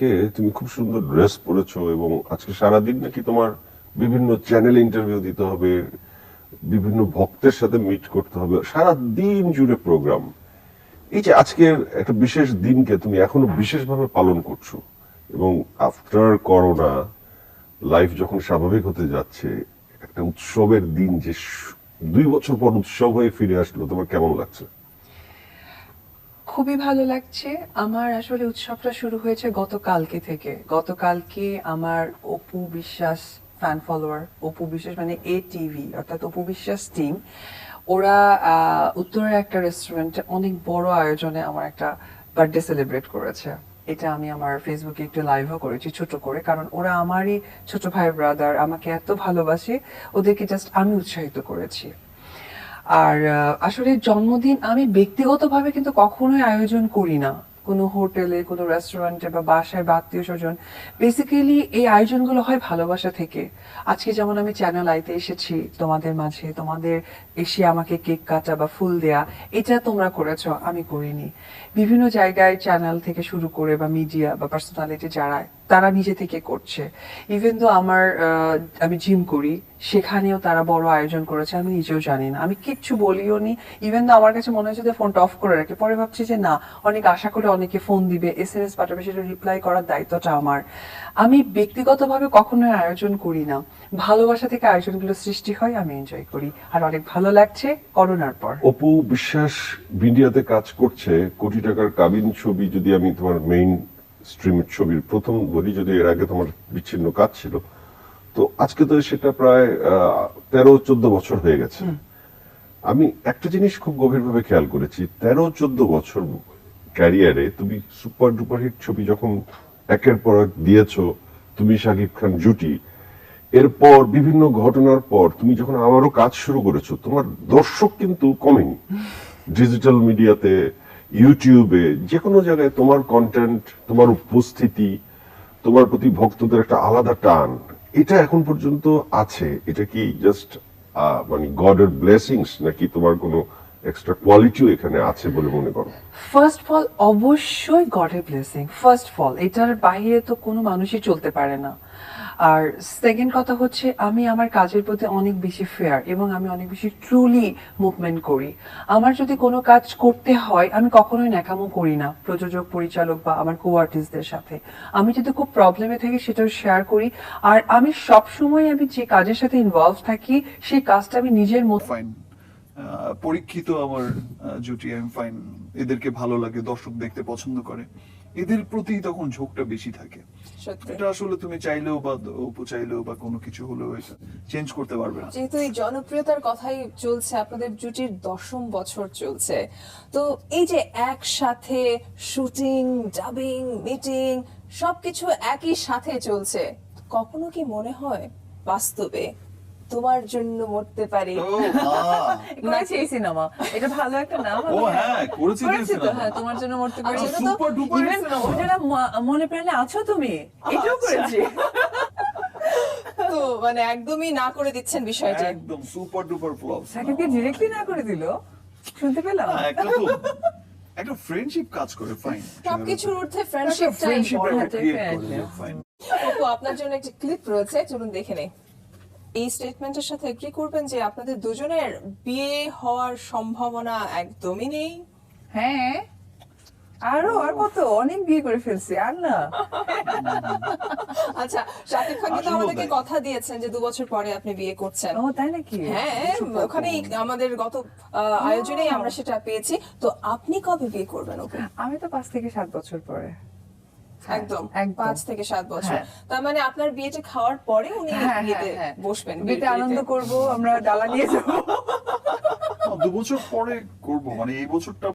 আজকে তুমি খুব সুন্দর ড্রেস পরেছো এবং আজকে সারাদিন নাকি তোমার বিভিন্ন চ্যানেল ইন্টারভিউ দিতে হবে, বিভিন্ন ভক্তের সাথে মিট করতে হবে সারা দিন জুড়ে প্রোগ্রাম এই যে আজকের একটা বিশেষ দিনকে তুমি এখনও বিশেষভাবে পালন করছ এবং আফটার করোনা লাইফ যখন স্বাভাবিক হতে যাচ্ছে, একটা উৎসবের দিন যে দুই বছর পর উৎসব হয়ে ফিরে আসলো, তোমার কেমন লাগছে? খুবই ভালো লাগছে। আমার আসলে উৎসবটা শুরু হয়েছে গতকালকে থেকে। গতকালকে আমার অপু বিশ্বাস ফ্যান ফলোয়ার অপু বিশ্বাস মানে এ টিভি অর্থাৎ অপু বিশ্বাস টিম ওরা উত্তরের একটা রেস্টুরেন্টে অনেক বড় আয়োজনে আমার একটা বার্থডে সেলিব্রেট করেছে। এটা আমি আমার ফেসবুকে একটু লাইভও করেছি, ছোট করে, কারণ ওরা আমারই ছোট ভাই ব্রাদার আমাকে এত ভালোবাসে, ওদেরকে জাস্ট আমি উৎসাহিত করেছি। আর আসলে জন্মদিন আমি ব্যক্তিগতভাবে কিন্তু কখনোই আয়োজন করি না। কোনো হোটেলে, কোনো রেস্টুরেন্টে বা বাসায় বা আত্মীয় স্বজন বেসিক্যালি এই আয়োজনগুলো হয় ভালোবাসা থেকে। আজকে যেমন আমি চ্যানেল আইতে এসেছি, তোমাদের মাঝে, তোমাদের এসে আমাকে কেক কাটা বা ফুল দেয়া, এটা তোমরা করেছ, আমি করিনি। বিভিন্ন জায়গায় চ্যানেল থেকে শুরু করে বা মিডিয়া বা পার্সোনালিটি যারা, তারা নিজে থেকে করছে। ইভেন তো আমার আমি জিম করি, সেখানেও তারা বড় আয়োজন করেছে, আমি নিজেও জানি না। আমি কিচ্ছু বলিও নি। ইভেন তো আমার কাছে মনে হচ্ছে যে ফোনটা অফ করে রাখি, পরে ভাবছি যে না, অনেক আশা করে অনেকে ফোন দিবে এস এম এস পাঠাবে সেটা রিপ্লাই করার দায়িত্বটা আমার। আমি ব্যক্তিগতভাবে কখনোই আয়োজন করি না। ভালোবাসা থেকে আয়োজনগুলো সৃষ্টি হয় আমি এনজয় করি। আর অনেক ভালো লাগছে করোনার পর। অপু বিশ্বাস মিডিয়াতে কাজ করছে কোটি টাকার কাবিন ছবি যদি আমি তোমার মেইন স্ট্রিমের ছবির প্রথম বলি যদি এর আগে তোমার বিচ্ছিন্ন কাজ ছিল। তো আজকে তো সেটা প্রায় তেরো চোদ্দ বছর হয়ে গেছে। আমি একটা জিনিস খুব গভীরভাবে খেয়াল করেছি তেরো চোদ্দ বছর ক্যারিয়ারে তুমি সুপার ডুপার হিট ছবি যখন একের পর এক দিয়েছ, তুমি শাকিব খান জুটি। এরপর বিভিন্ন ঘটনার পর তুমি যখন আবারও কাজ শুরু করেছ, তোমার দর্শক কিন্তু কমেনি। ডিজিটাল মিডিয়াতে, ইউটিউবে যে কোনো জায়গায় তোমার কন্টেন্ট তোমার উপস্থিতি, তোমার প্রতি ভক্তদের একটা আলাদা টান, এটা এখন পর্যন্ত আছে। এটা কি জাস্ট মানে গডের ব্লেসিংস নাকি তোমার কোনো এক্সট্রা কোয়ালিটিও এখানে আছে বলে মনে করো। ফার্স্ট ফল অবশ্যই গডের ব্লেসিং ফার্স্ট ফল এটার বাইরে তো কোনো মানুষই চলতে পারে না। আর সেকেন্ড কথা হচ্ছে আমি আমার কাজের প্রতি অনেক বেশি ফেয়ার এবং আমি অনেক বেশি ট্রুলি মুভমেন্ট করি। আমার যদি কোনো কাজ করতে হয় আমি কখনোই ন্যাকামো করি না প্রযোজক পরিচালক বা আমার কো আর্টিস্টদের সাথে। আমি যদি খুব প্রবলেমে থাকি সেটাও শেয়ার করি আর আমি সব সময় আমি যে কাজের সাথে ইনভলভ থাকি সেই কাজটা আমি নিজের মতো ফাইন পরীক্ষিত আমার জুটি আমি ফাইন এদেরকে ভালো লাগে দর্শক দেখতে পছন্দ করে। এদের প্রতি তখন ঝোঁকটা বেশি থাকে। এটা আসলে তুমি চাইলেও বা অপু চাইলেও বা কোনো কিছু হলেও এটা চেঞ্জ করতে পারবে না। যেহেতু এই জনপ্রিয়তার কথাই চলছে আপনাদের জুটির দশম বছর চলছে। তো এই যে একসাথে শুটিং ডাবিং মিটিং সবকিছু একই সাথে চলছে কখনো কি মনে হয় বাস্তবে তোমার জন্য মরতে পারি। করেছি এই সিনেমা। এটা ভালো একটা নাম ও হ্যাঁ করেছি তো। হ্যাঁ তোমার জন্য মরতে পারি। আচ্ছা, এটা তো super duper even cinema। ওটা ম- মনে প্রাণে আছো তুমি? এটাও আচ্ছা। করেছি। তো মানে একদমই না করে দিচ্ছেন বিষয়টা। একদম সুপার ডুপার ফ্লপ সাকিবকে ডিরেক্টলি না করে দিল? শুনতে পেলাম। একটা ফ্রেন্ডশিপ কাজ করে ফাইন সবকিছুর ঊর্ধ্বে ফ্রেন্ডশিপটাই ফ্রেন্ডশিপ বড় করে ফাইন আপু আপনার জন্য একটি ক্লিপ রয়েছে চলুন দেখে নেই। এই স্টেটমেন্টের সাথে এগ্রি করবেন যে আপনাদের দুজনের বিয়ে হওয়ার সম্ভাবনা একদমই নেই। হ্যাঁ। আরও আর কত? অনেক বিয়ে করে ফেলছি আর না। আচ্ছা শাকিব খান কিন্তু আমাদেরকে কথা দিয়েছেন যে দু বছর পরে আপনি বিয়ে করছেন। ও তাই নাকি? হ্যাঁ ওখানেই আমাদের গত আহ, আয়োজনেই আমরা সেটা পেয়েছি। তো আপনি কবে বিয়ে করবেন ওকে? আমি তো পাঁচ থেকে সাত বছর পরে। একদম। পাঁচ থেকে সাত বছর হ্যাঁ। তার মানে আপনার বিয়েটা খাওয়ার পরে উনি হ্যাঁ, হ্যাঁ, বিয়েতে হ্যাঁ। বসবেন বিয়েতে আনন্দ। করব আমরা ডালা নিয়ে যাব দু বছর পরে করব মানে এই বছরটা